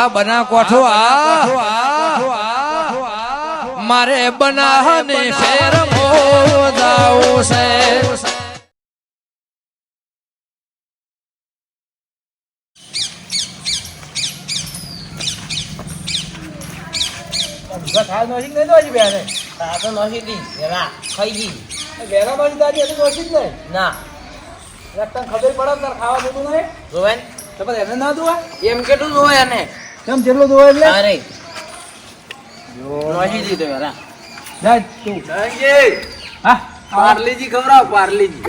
આ બના કોઠો આ. મારે બનાહને શેર મોદાવું છે. ખાસ નોશી નહીં દોજી બેને આ તો નોશી દી વેલા ખાઈ ગઈ બેરા માં તારી હજી નોશી જ નહીં ના. તને ખબર પડે તારે ખાવા બધું નહીં? જોવે? તો પછી એને ના દોવા એમ કેટલું જોવે એને. કેમ જેટલો દોવા એટલે? અરે. નોશી દીધો તો વેલા જા તું. હા? પાર્લેજી ખવડાવ પાર્લેજી.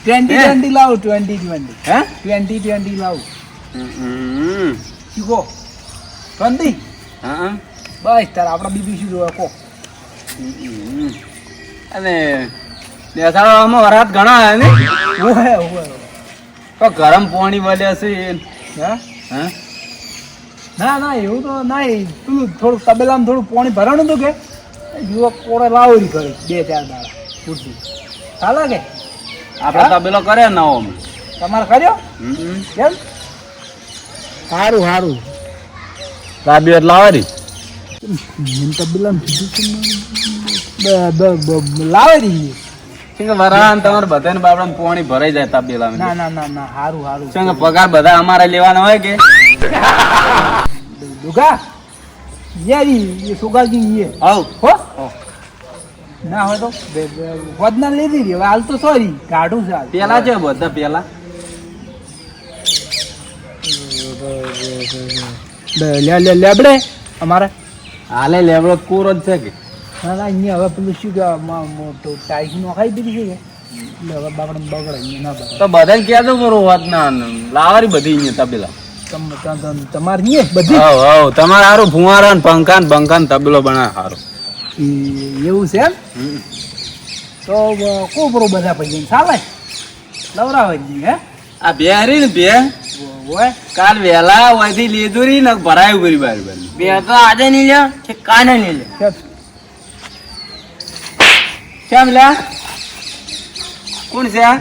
ટ્વેન્ટી ટ્વેન્ટી લાવ ટ્વેન્ટી ટ્વેન્ટી. હે? ટ્વેન્ટી ટ્વેન્ટી લાવ. શીખો ટ્વેન્ટી? હા. બસ તારે આપણા બીબી શું જોવે કો અને બેસાડવામાં વરાત ઘણા હે ને? ઓહે ઓહે તો ગરમ પાણી વળે છે. હા? હા? ના ના એવું તો ના એ પેલું થોડું તબેલામાં થોડું પાણી ભરાણું હતું કે? યુવક કોડે લાવરી કરે બે ચાર દાડા પૂરતી. ચાલે કે? આપણે તબેલો કરે નવો તમારે કર્યો? કેમ? સારું સારું તાબી એટલે તબેલામાં કીધું કે બ- બ- બ- લાવેરી. કે વરાન તમારે બધાને બાપડા પોણી ભરાઈ જાય ના ના ના ના સારું સારું શું કે પગાર બધા અમારે લેવાના હોય કે? દુગા યારી એ સુગાજી એ આવ. હો? ના હોય તો વધના લીધી. રહી હવે હાલ તો સોરી. કાઢું છે. પેલા છે બધા પેલા. લેબડે. અમારે. હાલે લેવડો કોરો જ છે કે. ના અહીંયા હવે પેલું શું કે મોટું ટાઈસ નો ખાઈ દીધી છે તો બધાને કહેતો બરો વાત ના લાવારી બધી અહીંયા તબેલા તમારે નહીં બધી? તમારે ફુવારા ને પંખા ને બંખા ને તબેલો બનાવે હારું. એવું છે એમ? તો કોપરો બધા પૈસા ચાલે? લવરાવે જ નહીં હે? આ બે હરી ને બે કાલ વેલા ઓયથી લીધુરી ને ભરાયું કરી બાર બાર. બે તો આજે નહીં લે કે કાને નહીં લે કેમ? લ્યા? કોણ છે આ?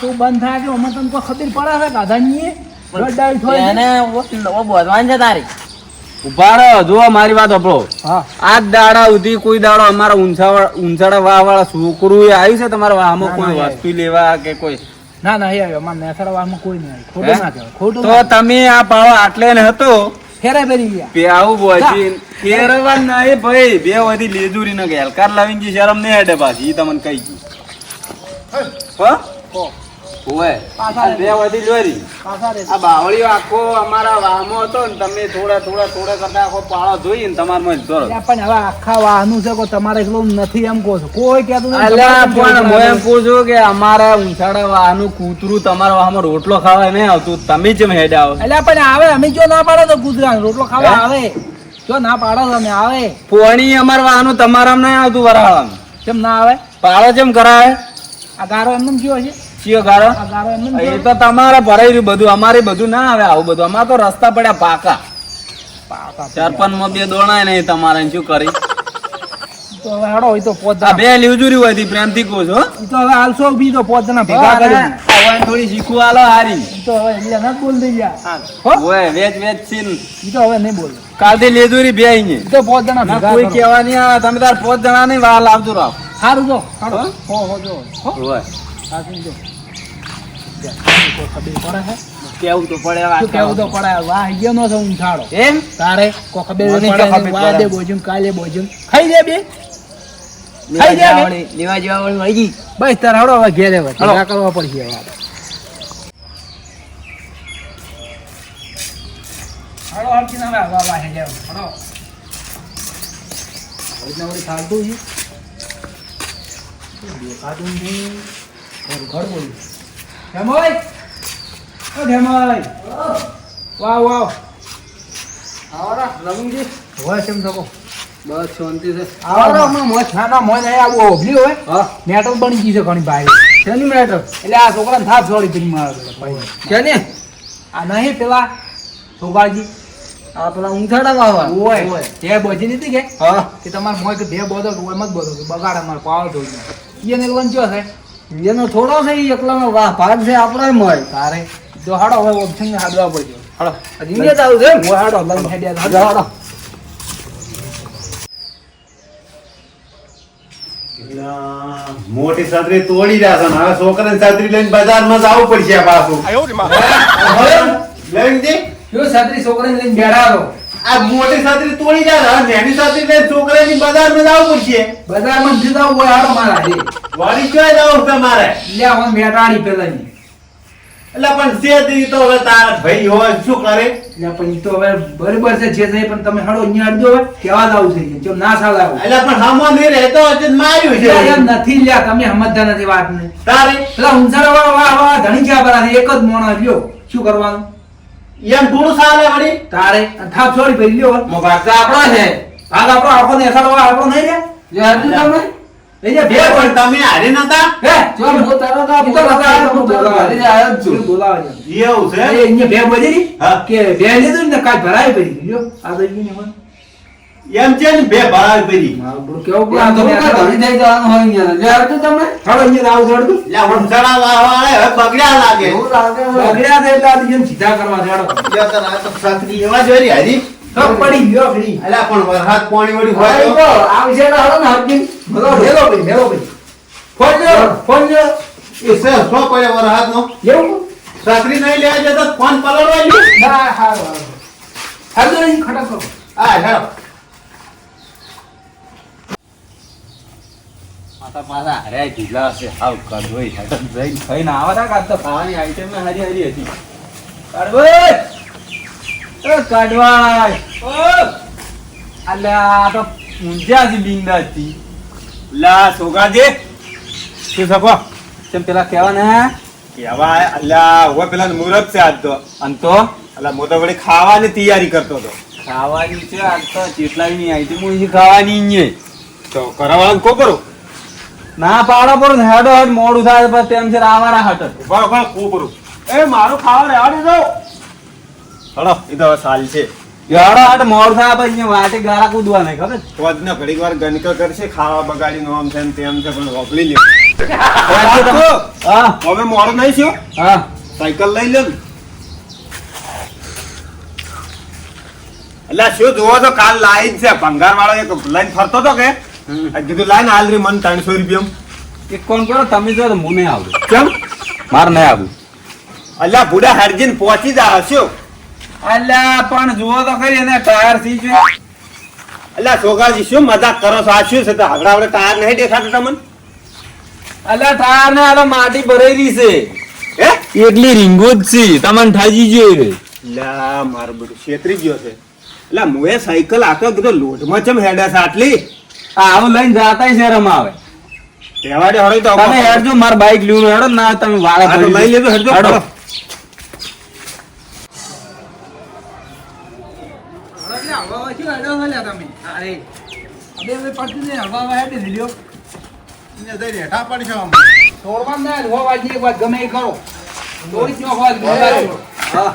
તું બંધ થાય અમે તને કોઈ ખબર પડે છે નહીં ગડાઈ મારી વાત હા. દાડા સુધી કોઈ દાડો અમારા ઊંચા ઊંચાડા વાહ વાળા છોકરું આવ્યું છે તમારા વાહમાં કોઈ વસ્તુ લેવા કે કોઈ? ના ના એ અમારે નેસડાવામાં કોઈ નહીં ખોટું હે? ના કહેવાય. ખોટું તો તમે આ પાવ આટલે ને હતો? ફેરે ફેરી ગયા. બે આવું બોજી ફેરવા નહીં ભાઈ. બે વધી લેદુરી ન ગયા કાર લાવીને શરમ નહીં હેડે પાછી તમને કહી ગયું. હો. આ બે વધી જોરી આ બાવળીઓ આખો અમારા વાહમો હતો ને તમે થોડા થોડા થોડા કરતા આખો પાળો જોઈ ને તમારે માં ધરો. પણ હવે આખા વાહનું છે કોઈ તમારે એકલું નથી એમ કહો છો. કોઈ કહેતું. અલ્યા પણ હું એમ કહું છું કે અમારા ઊંચાડા વાહનું કૂતરું તમારા વાહમાં રોટલો ખાવા નહીં આવતું? તમે જેમ હેડ આવો. એટલે પણ આવે અમે જો ના પાડો તો ગુજરાત રોટલો ખાવા આવે. જો ના પાડો તમે અમે આવે. પોણી અમારા વાહનું તમારા નહીં આવતું વરાળામાં. કેમ ના આવે? પાળો જેમ કરાવે. આ ગારો એમને કયો છે? ચિયો એમને એ તો તમારે ભરાઈ રહ્યું બધું. અમારે બધું ના આવે આવું બધું. અમારે તો રસ્તા પડ્યા પાકા. સરપંચમાં બે દોણાય નહીં તમારે શું કરી? તો હેડો હોય તો પોત બે લીવજુરી હોયથી પ્રેમથી કહું છો તો હવે હાલસો બી તો પોત ભેગા કરી. થોડી શીખવું આલો હારી. તો હવે એટલે ના બોલ દઈ ગયા ઓય વેચ વેચ સીન. ઈ તો હવે નહીં બોલે. કાલથી લેદુરી બે તો પોત જણા કોઈ કહેવા નહીં આવે તમે તાર પોત જણા નહીં વાહ લાવતું રાખ સારું જો હો? હો હો જો. હો. ઓય સાચું જો. કોઈ ખબર પડે હે કેવું તો પડે કેવું તો પડે વાહ ગયો નો છે ઊંઠાડો એમ? તારે કો ખબર નહીં વાહ દે બોજું કાલે બોજું ખાઈ દે બે. ખાઈ ને? વળી- લેવા જેવા વળી મળી ગઈ બસ તારે હડો હવે ઘેરે હવે હાલો. કરવા પડશે હવે આપણે. હળો ના વાહ વાહ હે જાવ હળો. વળી વળી ચાલતું છે. દેખાતું નથી ઘર ઘર બોલ્યું. ધેમોય ઓ ધેમોય વાવ વાવ! આવરા લવંગજી હોય કેમ થકો બસ શાંતિ છે. આવરા હમણાં મોજ ના ના મોજ નહીં આવું ઓભલી હોય. હા. મેટર બની ગઈ છે ઘણી ભાઈ શેની મેટર એટલે આ છોકરાને થાપ છોડી પડી મારે કેને આ નહીં પેલા છોકરાજી આ પેલા ઊંચાડા વાવા ઓય. તે બોજી નથી કે? હા. કે તમારે મોય કે બે બોધો કે ઓય મત બોધો બગાડ બગાડે મારે પાવર જાય એને લંચ્યો છે? એનો થોડો છે એ એકલાનો વાહ ભાગ છે આપણો મળે તારે જો હાડો હવે ઓપ્શન ને હાડવા પડજો હાડો. હજી નહીં છે હું હાડો લઈને હેડ્યા હાડો હાડો. મોટી છત્રી તોડી રહ્યા છે ને. હવે છોકરાની છત્રી લઈને બજારમાં જવું પડશે પાછું. લઈને. જો છત્રી છોકરાને લઈને બેઠા આ મોટી છત્રી તોડી રહ્યા છે. નાની છત્રી લઈને છોકરાની બજારમાં જવું પડશે. બજારમાં જતા હોય હાડો મારા વાળી ક્યાં જવું તમારે? લે હું બેટાડી પેલાની. એટલે પણ છેતરી તો હવે તારા ભાઈ હોય શું કરે? એટલે પણ તો હવે બરોબર છે જે છે પણ તમે હાડો અહીંયા અડજો હવે કેવા લાવું છે જો ના સાલ આવું એટલે પણ હામો નહીં રહેતો ને માર્યું છે. એમ નથી લ્યા તમે સમજતા નથી વાતને. તારે? એટલે ઊંઝાડા વાળા વાહ વાહ ધણી ગયા બરા એક જ મોણો લ્યો. શું કરવાનું? એમ થોડું સાલે વળી? તારે થાપ છોડી ભરી લ્યો ભાગ આપણો છે. ભાગ આપણો આપણો ને એસાડો આપણો નહીં રે જે જા બે પણ તમે હારે નતા? હે જો હું તારો તો ઈ તો નતા હું હું તારો બોલાવા. ઘરે જ આવ્યો જ છું. બોલાવા એવું છે? અરે, અહીંયા બે બધી હા. કે બે લીધું ને કાંઈ ભરાય ભરી લ્યો આ તો ઈ ને એમ છે ને બે ભાઈ બધી કેવું આ તો પડે કાં થઈ જવાનું હોય અહીંયા. જે હતું તમે. હાલો અહીંયા આવું એટલે વંશાળા વાળા હવે બગડ્યા લાગે. હું લાગે. બગડ્યા છે એટલે આ જેમ સીધા કરવા તાર આ તો એવા જોઈ હારી પડી ગયો ફરી. અલા પણ વરસાદ પાણી વળી હોય ભાઈ તો. તો હાલો ને ભાઈ મેલો ભાઈ. ફોન લ્યો. ફોન લ્યો. એ સર સો પડે વરસાદ નો એવું? છત્રી નહીં લેવા જતો ફોન પલળવા ગયો. ના હારું હારું. હાલો અહીં ખટક કરો. હા હેડો પાછા હારે કીધા હશે. હાવ કડવાઈ જઈને ખાઈને આવા કાં તો ખાવાની આઈટમ હારી હારી હતી. કડવાઈ એ કડવાઈ ઓ! આ તો ઊંઝા છે બિંદા હતી. લા સોગાજી. શું સકો તેમ પેલા કહેવાના? કેવા અલ્યા હવે પેલા મુહૂર્ત છે આજ તો. અન તો? અલ્યા હું તો વળી ખાવાની તૈયારી કરતો હતો. ખાવાની છે આજ તો ચેટલાની આઈટમ હું ખાવાની તો કરાવવાનું કો કરું ના પાડો પર હેડો હેડ મોડું થાય પણ તેમ છે આવારા હટ. ઊભા કો કરું એ મારું ખાવા રેવાડી દો હળો એ તો હવે સાલ છે. યાર આટ મોર થા પછી વાટે ગાળા કૂદવા નહીં ખબર? કોજ ને ઘડીક વાર ગનક કરશે ખાવા બગાડી નો આમ તેમ તેમ છે પણ વાપરી લ્યો. હા હવે મોર નહીં છો હા. સાયકલ લઈ લે ને. શું જોવો તો કાલ લાઈન છે ભંગાર વાળો એક લાઈન ફરતો તો કે? કીધું લાઈન હાલ રી મન ત્રણસો રૂપિયા એક કોણ કરો તમે જો હું નહીં આવું કેમ? માર નહીં આવું અલ્યા બુડા હરજીન પહોંચી જા હસ્યો અલ્યા પણ જુઓ તો એને ટાયર સી છે. અલ્યા છોકરાજી શું મજાક કરો છો? આ શું છે? તો આગળ આપણે ટાયર નહીં દેખાતો તમને? અલ્યા ટાયર ને આલો માટી ભરેલી છે. હે? એકલી રીંગો જ છે. તમને ઠાજી જોઈએ. લા માર બધું છેતરી ગયો છે. એટલે મુએ સાયકલ આતો કીધું લોટમાં ચમ હેડે છે આટલી? આવું લઈને જાતા શેરમ આવે. તહેવારે હળો તો તમે હેડજો માર બાઈક લીધું હેડો ના તમે વાળે લઈ લેજો હેડજો હવા હવા શું હેડો હલ્યા તમે? અરે અબે હવે પડતું ને હવા હવા હેડે લીધો રેઠા પડશે છોડવા ના હવા વાજી વાત ગમે એ કરો. દોડી જ નો. હા.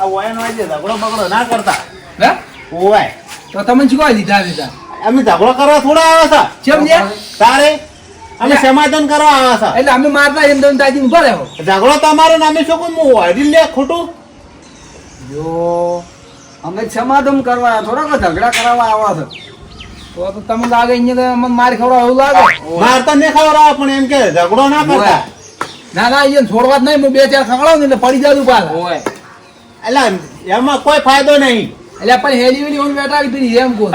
આ વયન વાજે ઝઘડો બગડો ના કરતા. હે? ઓવાય તો તમે શું લીધા લીધા? અમે ઝઘડો કરવા થોડા આવ્યા કેમ છે? તારે? અમે સમાધાન કરવા આવ્યા હતા. એટલે અમે મારતા એમ તમે તાજી ઊભા રહ્યો. ઝઘડો તમારો ને અમે શું કોઈ હું વાડી લે ખોટું. જો અમે સમાધમ કરવા થોડાક કોઈ ઝઘડા કરાવવા આવા છે. તો તો તમે લાગે અહીંયા મને માર ખવડાવ એવું લાગે? મારતા નહીં ખવડાવ પણ એમ કે ઝઘડો ના કરતા. ના ના અહીંયા છોડવા જ નહીં હું બે ચાર ખવડાવ ને એટલે પડી જાતું પાછા. ઓય. એટલે એમાં કોઈ ફાયદો નહીં. એટલે પણ હેલી વેલી ઓન બેટાડી દીધી એમ કહું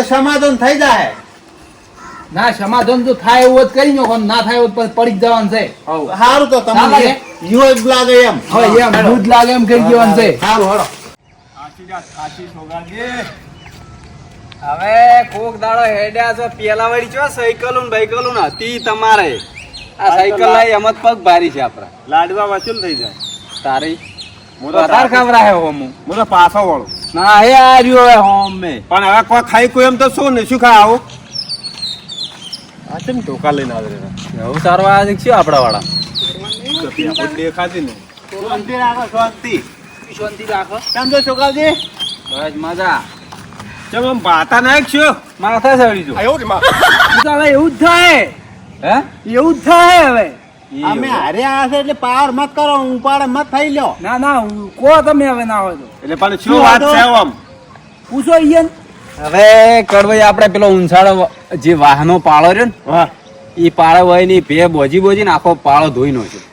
એ સમાધાન થઈ જાય. ના સમાધાન તો થાય એવું જ કરી નાખો ના થાય એવું પછી પડી જ જવાનું છે. સારું તો તમને લાગે? યુ જ લાગે એમ. હવે એમ દૂધ લાગે એમ કરી દેવાનું છે. સારું હળો સાચી જા સાચી છોકરાજી હવે કોક દાડો હેડ્યા છો પેલા વળી છો સાયકલ ને બાઈકલો હતી તમારે. આ સાયકલ લાઈ એમ જ પગ ભારી છે આપડા. લાડવા વસૂલ થઈ જાય. તારી? હું તો વધારે ખવડાવે હોમ હું. તો પાછો વળું. ના હે આ રહ્યો હવે હોમ મે. પણ હવે કોઈ ખાઈ કોઈ એમ તો શું ને? શું ખા આવું? આ ઢોકા લઈને આવે રે એવું સારું આ છે આપડા વાળા? તો દેખાતી નહીં. શાંતિ રાખો શાંતિ. શાંતિ રાખો. કેમ છો છોકરાજી બસ મજા. ચમ આમ ભાતા નાખ છો. માથા ચડી જો એ હવે એવું જ થાય. હે? એવું જ થાય હવે. અમે હારે આવ્યા છે એટલે પાવર મત કરો ઉપાડે મત થઈ લ્યો. ના ના હું- કહો તમે હવે ના હોય તો. એટલે પણ શું વાત છે આમ? પૂછો ઈયન. હવે કડવાઈ આપણે પેલો ઉંસાળો જે વાહનો પાળો રહ્યો ને એ પાળો હોય ને ભે બોજી બોજી ને આખો પાળો ધોઈ નો છે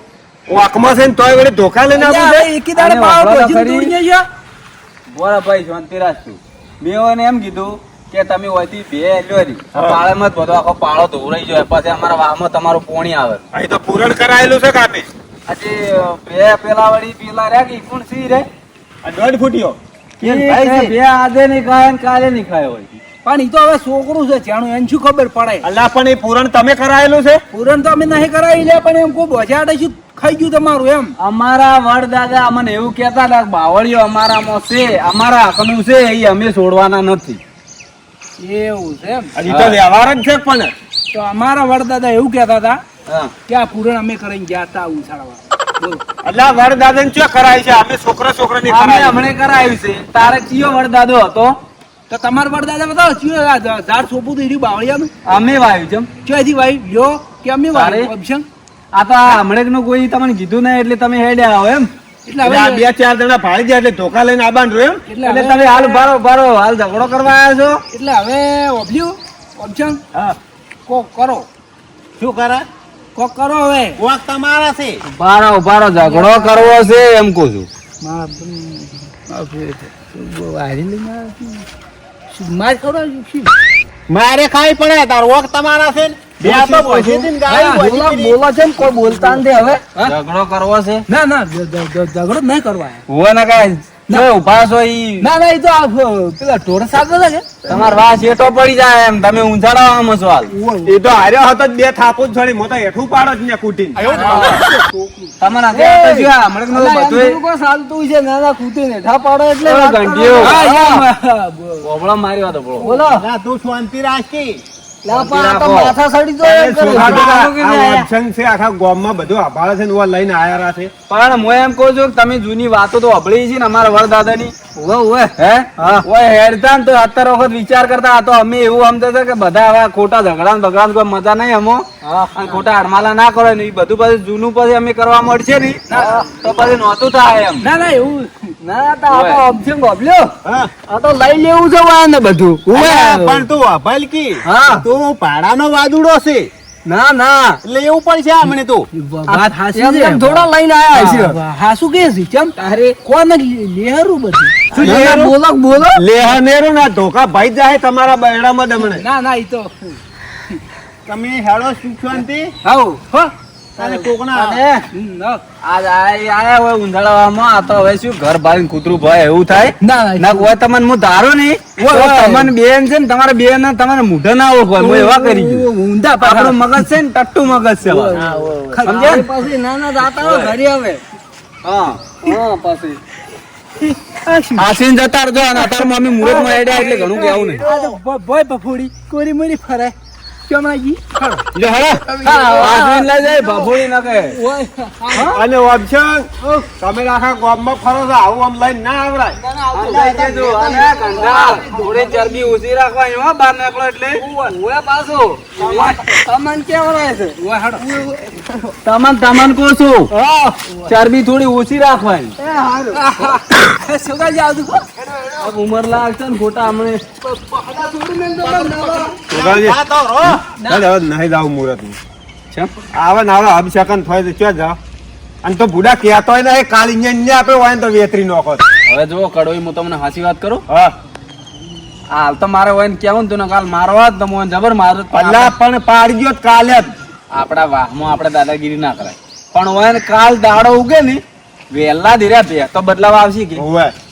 વાંકમાં છે ને તોય વળી ધોકા લઈને આપું છે? અરે એકી દાડે પાવ તો ભજીને ખરી. બોરા ભાઈ શાંતિ રાખતું મેં એને એમ કીધું કે તમે હોયથી બે લ્યો રી આ પાળામાં જ બધો આખો પાળો ધોવરાઈ જાય પછી અમારા વાહમાં તમારું પોણી આવે. અહીં તો પૂરણ કરાયેલું છે કાપે આજે બે પેલા વળી પેલા રહ્યા કે કોણ સી રે આ દોઢ ફૂટ્યો. બે આજે નહીં ખાય ને કાલે નહીં ખાય હોય. પણ એ તો હવે છોકરું છે જાણું એને શું ખબર પડે? અલ્લા પણ એ પૂરણ તમે કરાયેલું છે? પૂરણ તો અમે નહીં કરાવી લે પણ એમ કોઈ બજાડે શું ખાઈ ગયું તમારું એમ? અમારા વડદાદા અમને એવું કહેતા હતા બાવળીઓ અમારામાં છે અમારા હકનું છે એ અમે છોડવાના નથી. એવું છે એમ? હજી તો વ્યવહાર જ છે પણ. તો અમારા વડદાદા એવું કહેતા હતા હા. કે આ પૂરણ અમે કરીને ગયા હતા ઉછાળવા. એટલે અલ્લા વરદાદા ને કરાય છે? અમે છોકરા છોકરા ની અમે હમણે કરાયું છે. તારે કયો વડદાદો હતો? તો તમારા વડદાદા બતાવો ચિયો ઝાડ સોપું હતું એર્યું બાવળિયાનું? અમે વાવ્યું છે. ચોથી ભાઈ લ્યો કે અમે? વાવ્યું? ઓપ્શન? આ તો હમણાં નું કોઈ તમને કીધું નહીં એટલે તમે હેડ્યા આવો એમ. એટલે હવે બે ચાર જણા ભાળી જાય એટલે ધોકા લઈને આબાન રહ્યો એમ. એટલે એટલે તમે હાલ ભારો ભારો હાલ ઝઘડો કરવા આવ્યા છો. એટલે હવે ઓબ્લ્યું ઓપ્શન? હા. કોક કરો. શું કરે? કોક કરો હવે. કોક તમારા છે. ભારો ભારો ઝઘડો કરવો છે એમ કહું છું. માર કરો શું? મારે ખાઈ પડે તાર વોક તમારા છે ને. બે આ તો ભજીથી ને ગાળી હા, બોલો છે ને કોઈ બોલતા નથી હવે. ઝઘડો કરવો છે? ના ના ઝઘડો નહીં કરવા. હોય ના કાંઈ. જો ઊભા છો ઈ. ના ના એ તો આ પેલા ઢોર સાગર છે. તમાર વાસ શેઠો પડી જાય એમ. તમે ઊંઝાડવામાં છો હાલ. એ તો હાર્યો હતો જ બે થાપો જ છોડી મોટા હેઠું પાડો જ ને કુટી તમારા તો હમણાં નું છે? ના ના કુટી ને ઠા પાડો એટલે. હા. માર્યો હતો બોલો બોલો. ના, તું શાંતિ તો રાખો. માથા સડી તો એમ કરે. આ તો આ તો આ option છે આખા ગામમાં બધું આભાળ છે ને લઈને આયા છે. પણ હું એમ કહું છું કે તમે જૂની વાતો તો અભળી છે ને અમારા વડદાદાની ઉવે, ઉવે. હે? ઓય હેડતા તો અત્યાર વખત વિચાર કરતા તો અમે એવું સમજે છે કે બધા આવા ખોટા ઝઘડા ને બગડા કોઈ મજા નહીં અમો ખોટા હડમાલા ના કરો ને એ બધું પછી જૂનું પછી અમે કરવા મળશે ને તો પછી નહોતું થાય એમ. ના ના એવું ના તો આ તો ઉવે. option હા. આ તો લઈ લેવું છે વાય બધું. પણ તું અભલ કી. હા. તું ભાડાનો વાદુડો છે. ના ના. એટલે એવું પણ છે હમણે તું. વાત હાચી છે. થોડા લઈને આયા છે હા કે છે? કેમ? તારે કોને લે- લેહરું બધું? શું લેહરું? બોલો બોલો. લેહનેરું ના ધોકા ભાઈ જાય તમારા બૈડામાં દમણે. ના ના ઈ તો. તમે હેડો સુખ શાંતિ હાઉ હો. તમારા ને તમારે મૂઢે ના ઓળખો એવા કરી ઊંધા મગજ છે ને ટટ્ટુ મગજ છે? પછી ઘરે હા પછી. આસીને જતા રજો અને અત્યારે અમે મુહૂર્તમાં હેડ્યા એટલે ઘણું કહેવું નહીં. આ તો ભ- ભોય ભફોડી કોરી મોરી ફરે અને ઓપ્શન? તમે આખા ગામમાં ફરો છો આવું આમ લઈને ના આવડાય ચરબી ઓછી રાખવા એવા બહાર નીકળો એટલે. પાછો. તમન છે? તમન તમન કહું છું? ચરબી થોડી ઓછી રાખવાની. શું કાજ ઉમર લાગશે ને ખોટા હમણે. ચાલ હવે નહીં જાવ મુહૂર્તમાં. ચમ? આવે ને આવે અભિષેકન થાય તો ક્યાં જાવ અને તો બુડા કહેતો હોય ને એ કાલ ઇન્જિન ને આપે હોય ને તો વેતરી નોખો હવે જો કડોઈ હું તમને હાસી વાત કરું? હા. હાલ તો મારે હોય ને કેવું તું કાલ મારવા જ જબર મારો જ. પણ પાડી ગયો કાલે જ. આપણા વાહમાં આપણે દાદાગીરી ના કરાય. પણ હોય ને કાલ દાડો ઉગે ને વેલા ધીરા બે તો બદલાવ આવશે કે?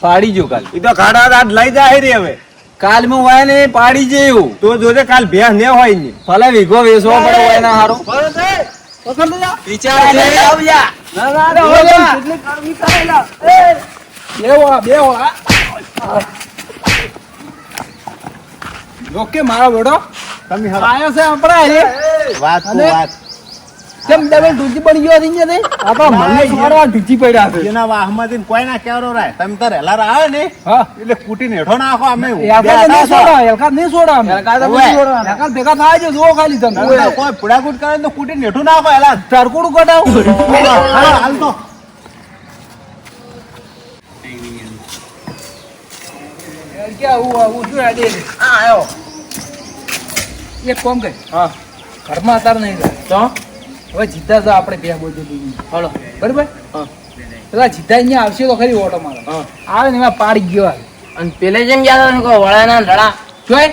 પાડી જો કાલ. એ તો ખાડા લઈ જાય રે હવે. કાલમાં હોય ને પાડી જેવું. તો જોજે કાલ ભેહ ને હોય ને. ભલે વીઘો વેચવો પડે હોય ના હારો. વિચાર છે ના ના અરે ઓય કેટલી કરવી કરેલા એ લેવા બેવા ઓકે મારો વડો. તમે. આયો છે આપણા એ વાત વાત. કેમ ડબલ ઢૂંચી પડી ગયો હતી ને આ તો મને સોડવા ઢૂંચી પડ્યા છે. એના વાહમાંથી કોઈ ના કેવરો રાય. તમે તો રેલાર આવે ને? હા. એટલે કૂટીને હેઠો નાખો અમે. એલકા નહીં સોડા એલકા નહીં સોડા અમે. એલકા તો નહીં સોડા. એલકા ભેગા થાય છે જો ખાલી તમે. તમે કોઈ પુડાકૂટ કરે તો કૂટીને હેઠો નાખો એલા. ટરકુડું કટાવ હાલ હાલ તો. કે આવું આવું? શું હેડે છે? આ આયો એક કોમ કર. હા. ઘરમાં અત્યારે નહીં તો? હવે જીતા તો આપણે બે બોજો હલો. બરાબર? હા. પેલા જીતા અહીંયા આવશે તો ખરી ઓટો મારો. આવે ને એમાં પાડી ગયો. અને પેલે જેમ ગયા હતા ને વળાના ધડા જોઈ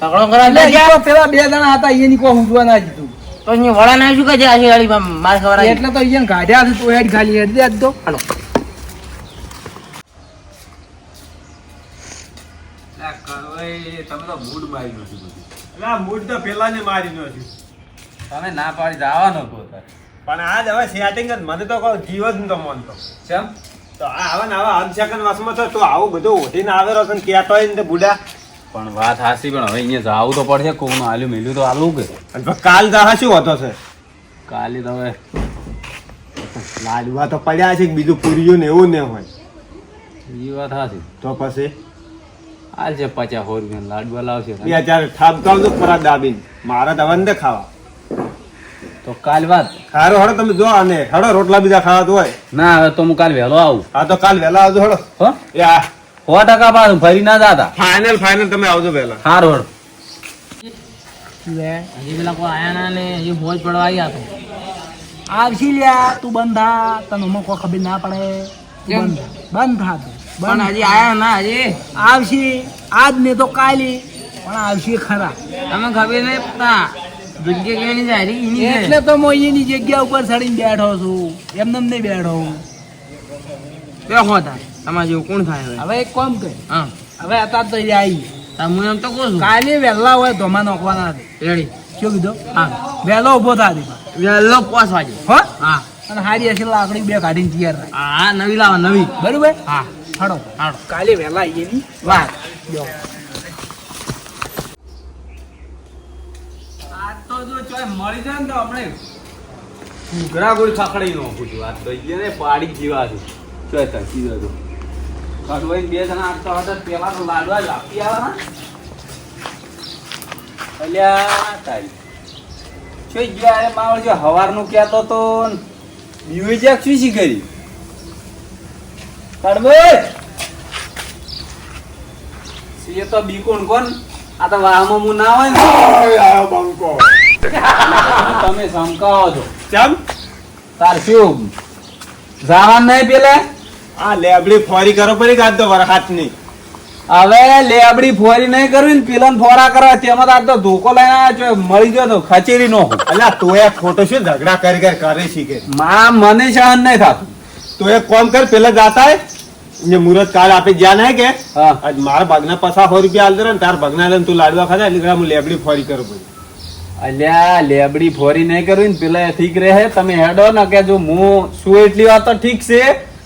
તકડો કરા ગયા? પેલા બે જણા હતા એની કોઈ ઊંઘવા ના જીતું તો અહીંયા વળાના શું કે છે? આશી માર ખબર એટલે તો અહીંયા કાઢ્યા છે તું હેડ ખાલી હેડ દે આજ તો. હાલો. તમે તો મૂડ મારી નથી બધું. એટલે મૂડ તો પેલા ને મારી નો છું તમે ના પાડી જવાનો તાર પણ આજ હવે સેટિંગ જ મને તો કહો જીવ જ નતો માનતો કેમ તો આ આવે ને આવા અનસેકન્ડ વાસમાં તો તું આવું બધું ઓઢીને આવેલો છે ને કહેતો હોય ને તે બુડા. પણ વાત હાસી પણ હવે અહીંયા જવું તો પડશે. કોનું આલ્યું મેલ્યું તો આલવું કે? કાલ દહા શું હતો છે? કાલે તો હવે લાડવા તો પડ્યા છે બીજું પૂર્યું ને એવું ને હોય. એ વાત હાસી તો પછી? હાલ છે પચાસ રૂપિયા લાડવા લાવશે. બે ચાર થાપકાવ તો ખરા દાબીને. મારા દવાને ખાવા તો કાલ વાત. હારો હડો તમે જો અને હડો રોટલા બીજા ખાવા તો હોય. ના હવે તો હું કાલ વહેલો આવું. હા તો કાલ વહેલા આવજો હડો. હો? યા સો ટકા પાછું ફરી ના જાતા. ફાઇનલ ફાઇનલ તમે આવજો વહેલા. સારું હડો હજી પેલા કોઈ આયા ના ને હજી ભોજ પડવા આવ્યા તો. આવશી લ્યા તું બંધ તને હું કોઈ ખબર ના પડે. બંધ થા. તું. પણ હજી આયા ના હજી? આવશી. આજ ને તો કાલી પણ આવશે ખરા. તમે ખબર નહીં પતા જગ્યા એની એટલે તો હું એની જગ્યા ઉપર ચડીને બેઠો છું. એમને એમ નહીં બેઠો હું. બેહો થાય તમારા જેવું કોણ થાય હવે? હવે એક કામ કર. હા. હવે અત્યારે તો આવી હું એમ તો કહું છું. કાલે વહેલા હોય ધોમા નોખવાના હતી રેડી. શું કીધું? હા. વહેલો ઊભો થા વહેલો પોસ વાગે. હો? હા. અને હારી હશે લાકડી બે કાઢીને તૈયાર હા નવી લાવો નવી. બરોબર? હા. હાડો. હાડો. કાલે વહેલા આવીએ વાત. તો જો ચોય મળી જાય ને તો આપણે ઘૂઘરા ગોળી ખખડાઈ નાખું છું આજ તો ઈને પાડી જીવા છું. ચોય તકી જતો કડવાઈ બે જણા આપતા હતા પેલા તો લાડવા જ આપી આવવાના અલ્યા, તારી. ચોય ગયા અરે માવળ જો હવારનું કહેતો તો ન બીવી જ્યાં શી કરી? કડવાઈ! એ તો બી કોણ? આ તો વાહમાં હું ના હોય ને. બંકો તમે સમકાવો છો. ચમ? તાર શું? જવાન નહીં પેલે? આ લેબડી ફોરી કરો પડી કાઢ તો વરખાતની. હવે લેબડી ફોરી નહીં કરવી ને પીલન ફોરા કરવા તેમાં તો આજ તો ધોકો લઈને આવ્યો છો. મળી ગયો તો ખચેરી નો અલ્યા તું એ ખોટો શું ઝઘડા કરી કરી કરે છે કે? માં મને સહન નહીં થતું. તું એક કોમ કર પેલા જાતા જે મુહૂર્ત કાર્ડ આપી જ્યાં નહીં કે? હા. આજ મારા ભાગના પસા સો રૂપિયા આલ દે તાર ભાગના લઈને તું લાડવા ખાધા એટલે હું લેબડી ફોરી કરું પછી અલ્યા લેબડી ફોરી નહીં કરવી ને પેલા ઠીક રહે. તમે હેડો ને કે જો હું શું એટલી વાત તો ઠીક છે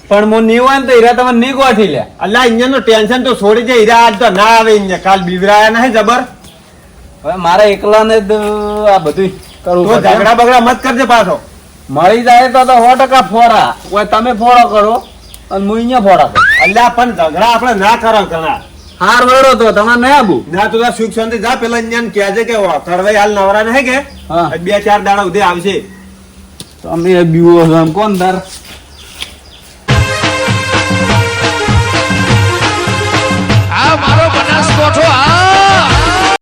પણ હું નહીં હોય ને તો હીરા તમે નહીં ગોઠી લે. અલ્યા અહીંયા નું ટેન્શન તો છોડી દે હીરા આજ તો ના આવે અહીંયા. કાલ બીવરાયા નહીં જબર? હવે મારે એકલાને જ આ બધું કરવું ઝઘડા બગડા મત કરજે પાછો. મળી જાય તો તો સો ટકા ફોરા. કોઈ તમે ફોડો કરો અને હું અહીંયા ફોડા કરું. અલ્યા પણ ઝઘડા આપણે ના કરો ઘણા. હાર વળો તો તમારે નહીં આબુ. ના તો સુખ શાંતિ જા પેલા અહીંયા ક્યાં છે કે તળવાઈ હાલ નવરા ને કે? બે ચાર દાડા ઉધે આવશે. તમે બીવો આમ કોણ તાર? આ મારો